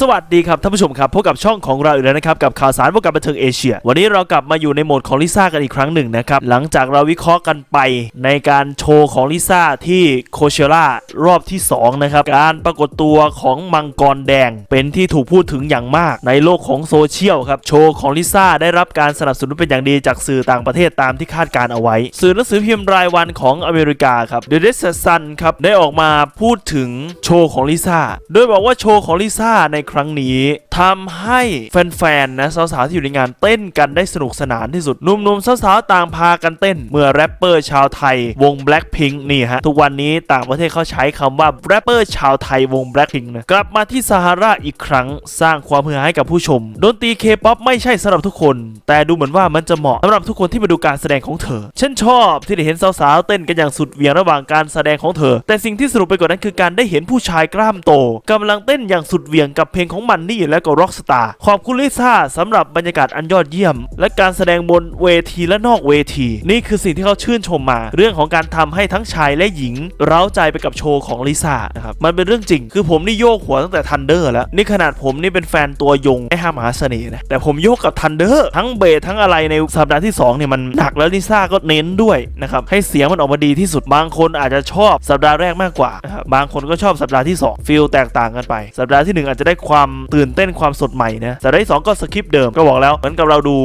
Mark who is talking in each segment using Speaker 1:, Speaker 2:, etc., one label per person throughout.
Speaker 1: สวัสดีครับท่านผู้ชมครับพบกับช่องของเราอีกแล้วนะครับกับข่าวสารวงการบันเทิงเอเชีย วันนี้เรากลับมาอยู่ในโหมดของลิซ่ากันอีกครั้งหนึ่งนะครับหลังจากเราวิเคราะห์กันไปในการโชว์ของลิซ่าที่โคเชล่ารอบที่2นะครับการปรากฏตัวของมังกรแดง เป็นที่ถูกพูดถึงอย่างมากในโลกของโซเชียลครับโชว์ของลิซ่าได้รับการสนับสนุนเป็นอย่างดีจากสื่อต่างประเทศตามที่คาดการเอาไว้ สื่อหนังสือพิมพ์รายวันของอเมริกาครับ The d e s Sun ครับได้ออกมาพูดถึงโชว์ของลิซ่าโดยบอกว่าโชว์ของลิซ่าในครั้งนี้ทำให้แฟนๆนะสาวๆที่อยู่ในงานเต้นกันได้สนุกสนานที่สุดหนุ่มๆสาวๆต่างพากันเต้น เมื่อแรปเปอร์ชาวไทยวง Blackpink นี่ฮะทุกวันนี้ต่างประเทศเขาใช้คำว่าแรปเปอร์ชาวไทยวง Blackpink นะกลับมาที่ซาฮาราอีกครั้งสร้างความฮือฮาให้กับผู้ชมดนตรีเคป๊อปไม่ใช่สำหรับทุกคน แต่ดูเหมือนว่ามันจะเหมาะสำหรับทุกคนที่มาดูการแสดงของเธอ ฉันชอบที่ได้เห็นสาวๆเต้นกันอย่างสุดเหวี่ยงระหว่างการแสดงของเธอ แต่สิ่งที่สนุกไปกว่านั้นคือการได้เห็นผู้ชายกล้ามโตกำลังเต้นอย่างสุดเหวี่ยงกับเพลงของมันนี่และก็ร็อกสตาร์ขอบคุณลิซ่าสำหรับบรรยากาศอันยอดเยี่ยม และการแสดงบนเวทีและนอกเวที นี่คือสิ่งที่เขาชื่นชมมา เรื่องของการทำให้ทั้งชายและหญิง เร้าใจไปกับโชว์ของลิซ่านะครับมันเป็นเรื่องจริง คือผมนี่โยกหัวตั้งแต่ทันเดอร์แล้ว นี่ขนาดผมนี่เป็นแฟนตัวยงไอ้ห้ามหาเสน่ห์นะแต่ผมโยกกับทันเดอร์ทั้งเบสทั้งอะไรในสัปดาห์ที่สองเนี่ยมันหนักแล้วลิซ่าก็เน้นด้วยนะครับให้เสียงมันออกมาดีที่สุดบางคนอาจจะชอบสัปดาห์แรกมากกว่านะบบางคนก็ชอบสัปดาห์ที่สองฟีลแตกต่างกันไป สัปดาห์ที่หนึ่งอาจจะได้ความตื่นเต้นความสดใหม่นะสัปดาห์ที่สองก็สคริปต์เดิมก็บอกแล้วเหมือนกับเราดู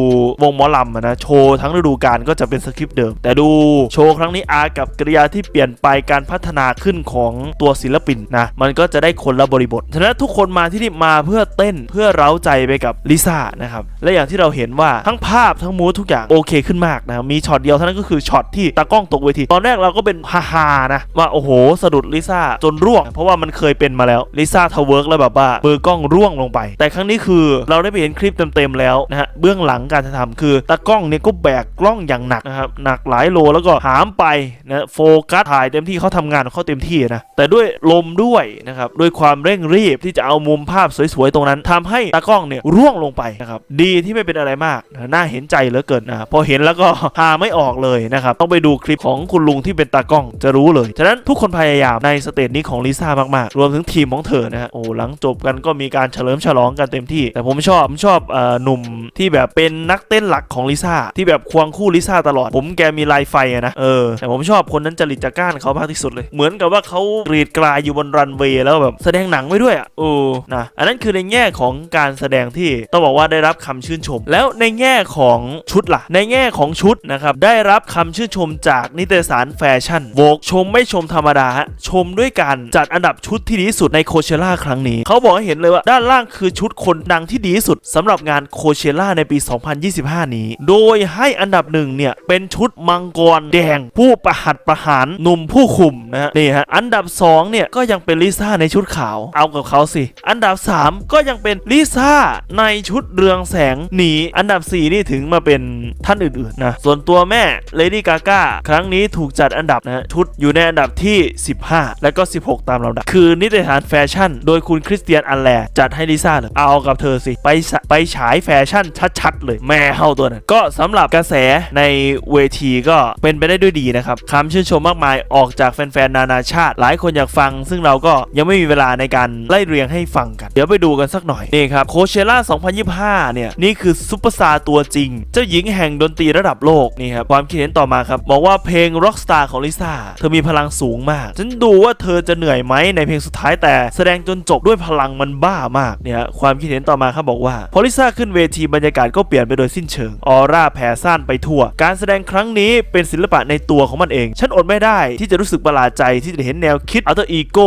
Speaker 1: วงหมอลำนะโชว์ทั้งฤดูกาลก็จะเป็นสคริปต์เดิม แต่ดูโชว์ครั้งนี้อากับกริยาที่เปลี่ยนไปการพัฒนาขึ้นของตัวศิลปินนะมันก็จะได้คนละบริบทฉะนั้นทุกคนมาที่นี่มาเพื่อเต้นเพื่อเร้าใจไปกับลิซ่านะครับและอย่างที่เราเห็นว่าทั้งภาพทั้งมูดทุกอย่างโอเคขึ้นมากนะครับมีช็อตเดียวเท่านั้นก็คือช็อตที่ตากล้องตกเวทีตอนแรกเราก็เป็นฮาฮานะว่าโอ้โหสะดุดลิซ่าจนร่วง เพราะว่ามันเคยเป็นมาแล้วลิซ่าทเวิร์กแล้วแบบว่ามือกล้องร่วงลงไป แต่ครั้งนี้คือเราได้ไปเห็นคลิปเต็มๆแล้วนะฮะเบื้องหลังการถ่ายทำคือตากล้องเนี่ยก็แบกกล้องอย่างหนักนะครับหนักหลายโลแล้วก็หามไปนะโฟกัสถ่ายเต็มที่เขาทำงานของเขาเต็มที่นะแต่ด้วยลมด้วยนะครับด้วยความเร่งรีบที่จะเอามุมภาพสวยๆตรงนั้นทำให้ตากล้องเนี่ยร่วงลงไปนะครับดีที่ไม่เป็นอะไรมากนะน่าเห็นใจเหลือเกินนะพอเห็นแล้วก็หาไม่ออกเลยนะครับต้องไปดูคลิปของคุณลุงที่เป็นตากล้องจะรู้เลยฉะนั้นทุกคนพยายามในสเตจนี้ของลิซ่ามากๆ รวมถึงทีมของเธอนะฮะโอ้หลังจบกันก็มีการเฉลิมฉลองกันเต็มที่ แต่ผมชอบ ผมชอบอ่อหนุ่มที่แบบเป็นนักเต้นหลักของลิซ่าที่แบบควงคู่ลิซ่าตลอด ผมแกมีลายไฟนะเออแต่ผมชอบคนนั้นจริตจักร้านเขามากที่สุดเลย เหมือนกับว่าเขากรีดกลายอยู่บนรันเวย์แล้วแบบแสดงหนังไว้ด้วยอะโอ้นะอันนั้นคือในแง่ของการแสดงที่ต้องบอกว่าได้รับคำชื่นชม แล้วในแง่ของชุดล่ะ ในแง่ของชุดนะครับได้รับคำชื่นชมจากนิตยสารแฟชั่นโวกชมไม่ชมธรรมดาฮะชมด้วยการจัดอันดับชุดที่ดีที่สุดในโคเชล่าครั้งนี้เขาบอกให้เห็นเลยว่าด้านล่างคือชุดคนดังที่ดีที่สุดสำหรับงานโคเชล่าในปี 2025 นี้ โดยให้อันดับหนึ่งเนี่ย เป็นชุดมังกรแดง ผู้ประหัตประหารหนุ่มผู้คุมนะฮะนี่ฮะ อันดับ 2 เนี่ย ก็ยังเป็นลิซ่าในชุดขาว เอากับเขาสิ อันดับ 3 ก็ยังเป็นลิซ่าในชุดเรืองแสงหนี อันดับ 4 นี่ถึงมาเป็นท่านอื่นๆนะ ส่วนตัวแม่เลดี้กาก้าครั้งนี้ถูกจัดอันดับนะชุดอยู่ในอันดับที่ 15 และก็ 16 ตามลำดับ คือนิตยสารแฟชั่น โดยคุณคริสเตียนอันแลจัดให้ลิซ่าเลยเอากับเธอสิ ไปไปฉายแฟชั่นชัดๆเลยแม่เฮาตัวนั้น ก็สำหรับกระแสในเวทีก็เป็นไปได้ด้วยดีนะครับคำชื่นชมมากมายออกจากแฟนๆนานาชาติ หลายคนอยากฟัง ซึ่งเราก็ยังไม่มีเวลาในการไล่เรียงให้ฟังกัน เดี๋ยวไปดูกันสักหน่อย นี่ครับโคเชล่า 2025 เนี่ย นี่คือซุปเปอร์สตาร์ตัวจริง เจ้าหญิงแห่งดนตรีระดับโลกนี่ครับความคิดเห็นต่อมาครับบอกว่าเพลง Rockstar ของลิซ่าเธอมีพลังสูงมากฉันดูว่าเธอจะเหนื่อยไหมในเพลงสุดท้ายแต่แสดงจนจบด้วยพลังมันบ้ามากเนี่ยความคิดเห็นต่อมาครับบอกว่า พอลิซ่าขึ้นเวทีบรรยากาศก็เปลี่ยนไปโดยสิ้นเชิง ออร่าแผ่ซ่านไปทั่ว การแสดงครั้งนี้เป็นศิลปะในตัวของมันเอง ฉันอดไม่ได้ที่จะรู้สึกประหลาดใจที่จะเห็นแนวคิดอัลเทอร์อีโก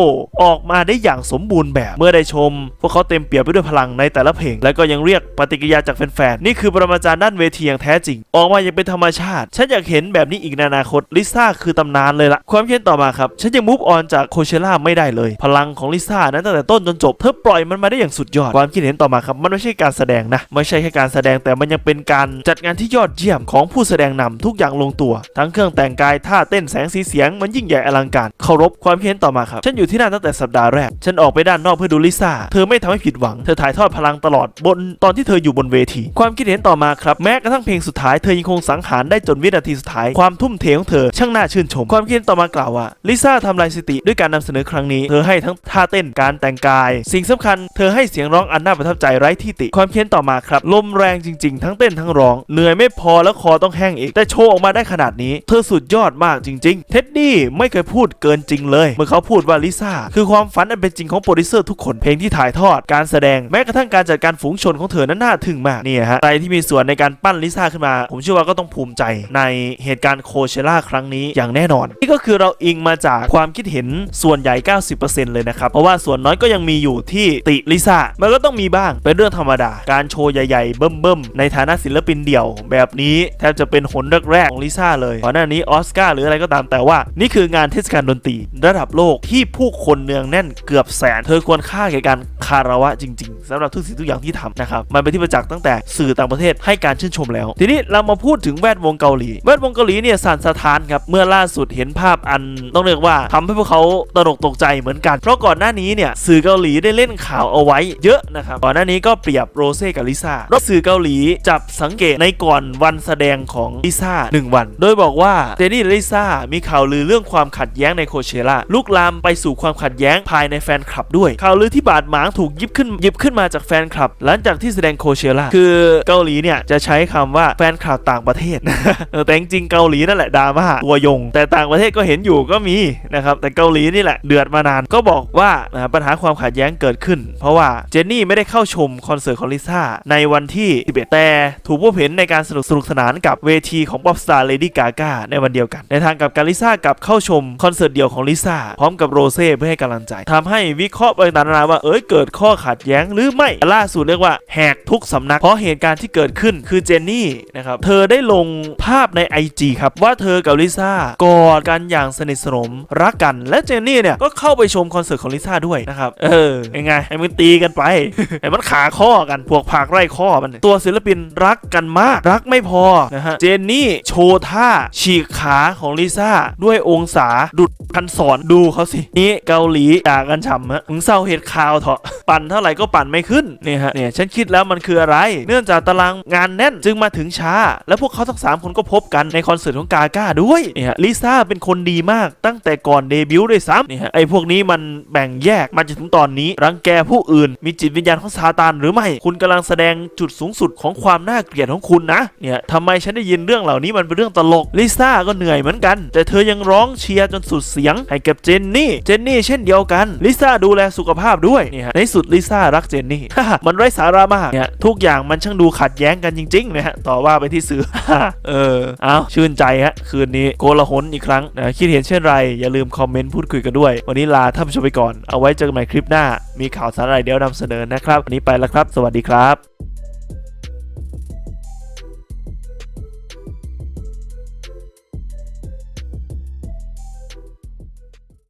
Speaker 1: ออกมาได้อย่างสมบูรณ์แบบเมื่อได้ชม พวกเขาเต็มเปี่ยมไปด้วยพลังในแต่ละเพลง และก็ยังเรียกปฏิกิริยาจากแฟนๆนี่คือปรมาจารย์ด้านเวทีอย่างแท้จริง ออกมาอย่างเป็นธรรมชาติ ฉันอยากเห็นแบบนี้อีกในอนาคตลิซ่าคือตำนานเลยละความคิดเห็นต่อมาครับฉันยังมูฟออนจากโคเชล่าไม่ได้เลย พลังของลิซ่านั้นตั้งแต่ต้นจนจบเธอปลล่อยมันมาได้อย่างสุดยอด ความคิดเห็นต่อมาครับ มันไม่ใช่การแสดงนะ ไม่ใช่แค่การแสดงแต่มันยังเป็นการจัดงานที่ยอดเยี่ยมของผู้แสดงนำทุกอย่างลงตัว ทั้งเครื่องแต่งกายท่าเต้นแสงสีเสียงมันยิ่งใหญ่อลังการเคารพความคิดเห็นต่อมาครับ ฉันอยู่ที่นั่นตั้งแต่สัปดาห์แรก ฉันออกไปด้านนอกเพื่อดูลิซ่า เธอไม่ทำให้ผิดหวัง เธอถ่ายทอดพลังตลอดบนตอนที่เธออยู่บนเวที ความคิดเห็นต่อมาครับ แม้กระทั่งเพลงสุดท้าย เธอยังคงสังหารได้จนวินาทีสุดท้าย ความทุ่มเทของเธอช่างน่าชื่นชม ความคิดเห็นต่อมากล่าวว่าลิซ่าทำลายสถิติด้วยการนำเสนอครั้งนี้ เธอให้ทั้งท่าเต้น การแต่งกาย สิ่งสำคัญ เธอให้เสียงร้องอันน่าประทับใจไร้ที่ติ ความเพี้ยนต่อมาครับ ลมแรงจริงๆ ทั้งเต้นทั้งร้อง เหนื่อยไม่พอแล้วคอต้องแห้งอีก แต่โชว์ออกมาได้ขนาดนี้ เธอสุดยอดมากจริงๆ เท็ดดี้ไม่เคยพูดเกินจริงเลย เมื่อเขาพูดว่าลิซ่าคือความฝันอันเป็นจริงของโปรดิวเซอร์ทุกคนเพลงที่ถ่ายทอดการแสดงแม้กระทั่งการจัดการฝูงชนของเธอนั้นน่าทึ่งมากนี่ฮะใครที่มีส่วนในการปั้นลิซ่าขึ้นมา ผมเชื่อว่าก็ต้องภูมิใจในเหตุการณ์โคเชล่าครั้งนี้อย่างแน่นอน นี่ก็คือเราอิงมาจากความคิดเห็นส่วนใหญ่ 90%เลยนะครับเพราะว่าส่วนน้อยก็ยังมีอยู่ที่ติลิซ่ามันก็ต้องมีบ้าง เป็นเรื่องธรรมดา การโชว์ใหญ่ๆ เบิ่มๆ ในฐานะศิลปินเดี่ยว แบบนี้แทบจะเป็นหนแรกๆของลิซ่าเลยก่อนหน้านี้ออสการ์หรืออะไรก็ตามแต่ว่า นี่คืองานเทศกาลดนตรี ระดับโลกที่ผู้คนเนืองแน่นเกือบแสน เธอควรค่าแก่การคารวะจริงๆสำหรับทุกสิ่งทุกอย่างที่ทำนะครับ มันเป็นที่ประจักษ์ตั้งแต่สื่อต่างประเทศให้การชื่นชมแล้ว ทีนี้เรามาพูดถึงแวดวงเกาหลี แวดวงเกาหลีเนี่ยสั่นสะท้านครับ เมื่อล่าสุดเห็นภาพอันต้องเรียกว่าทำให้พวกเขาตระหนกตกใจเหมือนกัน เพราะก่อนหน้านี้เนี่ยสื่อเกาหลีได้เล่นข่าวเอาไว้เยอะนะครับก่อนหน้านี้ก็เปรียบโรเซ่กับลิซ่าราะสื่อเกาหลีจับสังเกตในก่อนวันแสดงของลิซ่าหนึ่งวัน โดยบอกว่าเจนี่และลิซ่ามีข่าวลือเรื่องความขัดแย้งในโคเชล่าลุกลามไปสู่ความขัดแย้งภายในแฟนคลับด้วย ข่าวลือที่บาดหมางถูกยิบขึ้นยิบขึ้นมาจากแฟนคลับ หลังจากที่แสดงโคเชล่าคือเกาหลีเนี่ยจะใช้คำว่าแฟนคลับต่างประเทศแต่จริงเกาหลีนั่นแหละดราม่าตัวยง แต่ต่างประเทศก็เห็นอยู่ก็มีนะครับแต่เกาหลีนี่แหละเดือดมานานก็บอกว่าปัญหาความขัดแย้งเกิดขึ้น เพราะว่าเจนนี่ไม่ได้เข้าชมคอนเสิร์ตของลิซ่าในวันที่ 11 แต่ถูกพบเห็นในการสนุกสนุกสนานกับเวทีของป๊อปสตาร์เลดี้กาก้าในวันเดียวกัน ในทางกับการลิซ่ากับเข้าชมคอนเสิร์ตเดียวของลิซ่าพร้อมกับโรเซ่เพื่อให้กำลังใจทำให้วิเคราะห์ไปต่างๆนานาว่าเอ้ยเกิดข้อขัดแย้งหรือไม่ล่าสุดเรียกว่าแหกทุกสำนักเพราะเหตุการณ์ที่เกิดขึ้นคือเจนนี่นะครับเธอได้ลงภาพใน IG ครับว่าเธอกับลิซ่ากอดกันอย่างสนิทสนมรักกันและเจนนี่เนี่ยก็เข้าไปชมคอนเสิร์ตของลิซ่าด้วยนะครับเออยังไงให้มันตีกันไปให้มันขาข้อกันพวกผักไร่ข้อมันตัวศิลปินรักกันมากรักไม่พอนะฮะเจนนี่โชว์ท่าฉีกขาของลิซ่าด้วยองศาดุดพันสอนดูเขาสิ นี่เกาหลีด่ากันฉ่ำฮะมึงเศร้าเหตุข่าวเถอะปั่นเท่าไหร่ก็ปั่นไม่ขึ้นเนี่ยฮะเนี่ยฉันคิดแล้วมันคืออะไร เนื่องจากตารางงานแน่นจึงมาถึงช้า แล้วพวกเขาทั้งสามคนก็พบกันในคอนเสิร์ตของกาก้าด้วยเนี่ยฮะลิซ่าเป็นคนดีมากตั้งแต่ก่อนเดบิวต์ด้วยซ้ำเนี่ยฮะไอ้พวกนี้มันแบ่งแยกมาจนถึงตอนนี้รังแกผู้อื่น มีจิตวิญญาณของซาตานหรือไม่ คุณกำลังแสดงจุดสูงสุดของความน่าเกลียดของคุณนะ เนี่ยทำไมฉันได้ยินเรื่องเหล่านี้มันเป็นเรื่องตลก ลิซ่าก็เหนื่อยเหมือนกัน แต่เธอยังร้องเชียร์จนสุดเสียง ให้กับเจนนี่ เจนนี่เช่นเดียวกัน ลิซ่าดูแลสุขภาพด้วย เนี่ยฮะในสุดลิซ่ารักเจนนี่ มันไร้สาระมาก เนี่ยทุกอย่างมันช่างดูขัดแย้งกันจริงๆนะฮะ ต่อว่าไปที่สื่อ เออ เอาชื่นใจฮะ คืนนี้โกลาหลอีกครั้งนะ คิดเห็นเช่นไร อย่าลืมคอมเมนต์พูดคุยกันด้วย วันนี้ลาท่านผู้ชมไปก่อน เอาไว้เจอกันใหม่คลิปหน้า มีข่าวสารอะไรเดี๋ยวนำเสนอนะครับวันนี้ไปแล้วครับ สวัสดีครับ